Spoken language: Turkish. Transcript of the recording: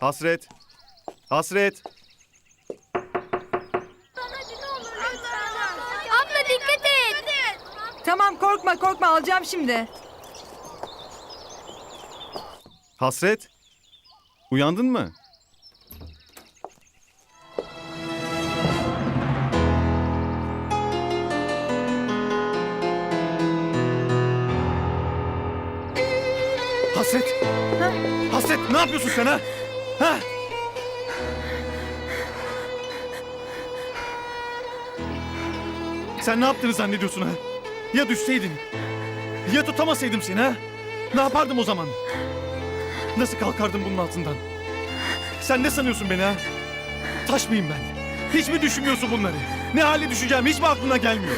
Hasret. Hasret. Abla dikkat et. Tamam korkma korkma alacağım şimdi. Hasret. Uyandın mı? Hasret. Hasret ne yapıyorsun sen ha? Sen ne yaptığını zannediyorsun ha? Ya düşseydin? Ya tutamasaydım seni ha? Ne yapardım o zaman? Nasıl kalkardım bunun altından? Sen ne sanıyorsun beni ha? Taş mıyım ben? Hiç mi düşünmüyorsun bunları? Ne hale düşeceğim hiç mi aklına gelmiyor?